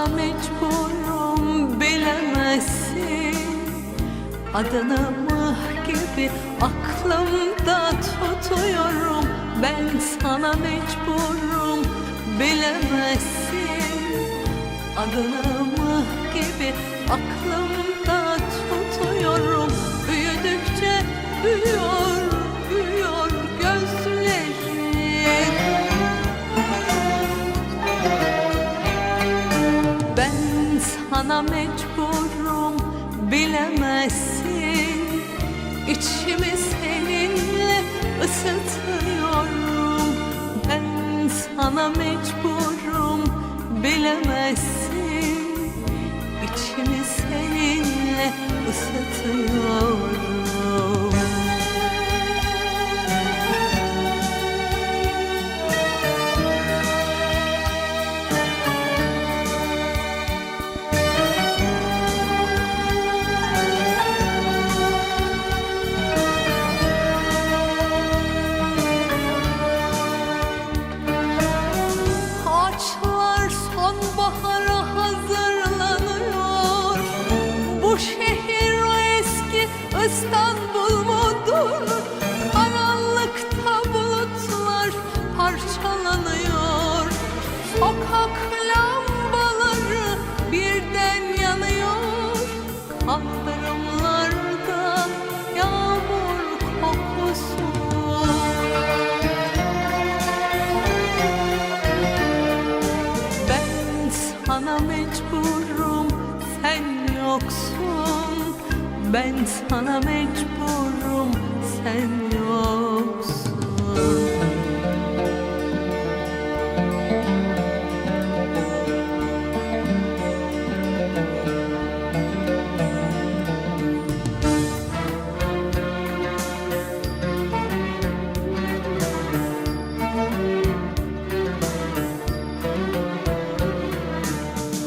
Sana mecburum bilemezsin. Adını mıh gibi aklımda tutuyorum. Ben sana mecburum bilemezsin. Adını mıh gibi aklımda sana mecburum bilemezsin. İçimi seninle ısıtıyorum. Ben sana mecburum bilemezsin. İçimi seninle ısıtıyorum Sokak lambaları birden yanıyor. Kaldırımlarda yağmur kokusu Ben sana mecburum sen yoksun. Ben sana mecburum sen yoksun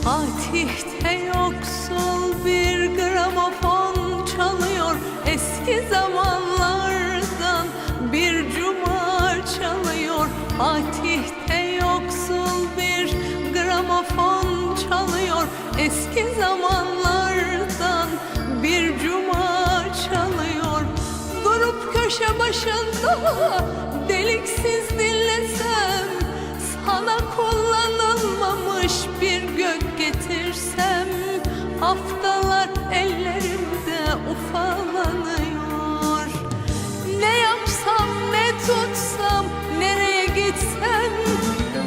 Fatih'te yoksul bir gramofon çalıyor. Eski zamanlardan bir cuma çalıyor. Fatih'te yoksul bir gramofon çalıyor. Eski zamanlardan bir cuma çalıyor. Durup köşe başında deliksiz dinlesem Sana kullanılmamış bir Haftalar ellerimde ufalanıyor. Ne yapsam ne tutsam nereye gitsem?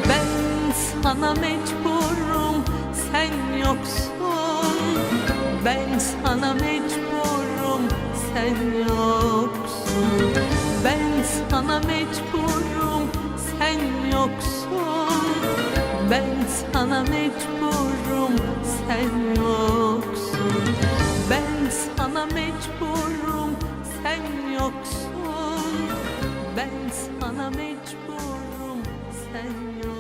Ben sana mecburum sen yoksun. Ben sana mecburum sen yoksun. Ben sana mecburum sen yoksun. Ben sana mecburum sen yoksun mecburum sen yoksun. Ben sana mecburum sen yoksun.